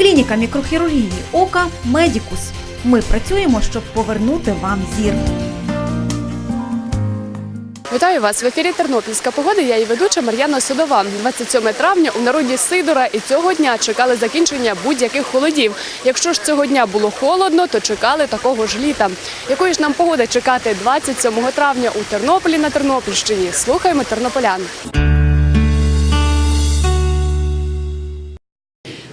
Клініка мікрохірургії ока Медікус. Ми працюємо, щоб повернути вам зір. Вітаю вас в ефірі Тернопільська погода. Я її ведуча Мар'яна Судова. 27 травня у народі Сидора і цього дня чекали закінчення будь-яких холодів. Якщо ж цього дня було холодно, то чекали такого ж літа. Якої ж нам погоди чекати 27 травня у Тернополі на Тернопільщині? Слухаємо тернополян.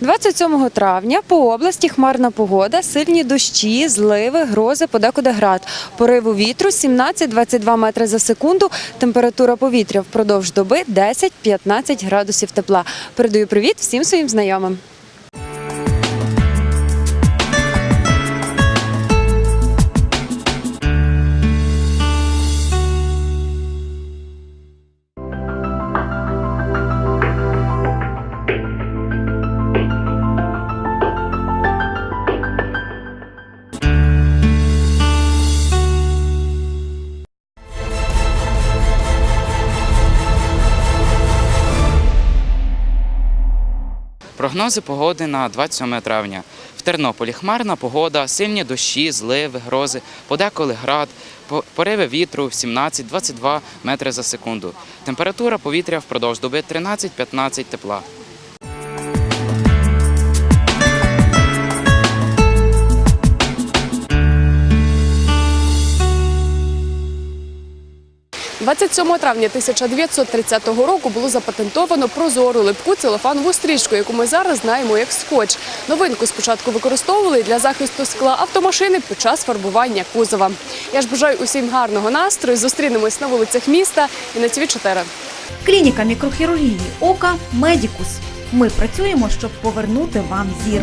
27 травня по області хмарна погода, сильні дощі, зливи, грози, подекуди град. Пориву вітру 17-22 метри за секунду. Температура повітря впродовж доби 10-15 градусів тепла. Передаю привіт всім своїм знайомим. Прогнози погоди на 27 травня. В Тернополі хмарна погода, сильні дощі, зливи, грози, подеколи град, по- пориви вітру 17-22 метри за секунду. Температура повітря впродовж доби 13-15 тепла. – 27 травня 1930 року було запатентовано прозору липку целофанову стрічку, яку ми зараз знаємо як скотч. Новинку спочатку використовували для захисту скла автомашини під час фарбування кузова. Я ж бажаю усім гарного настрою. Зустрінемось на вулицях міста і на ТВ 4 Клініка мікрохірургії ока Медікус. Ми працюємо, щоб повернути вам зір.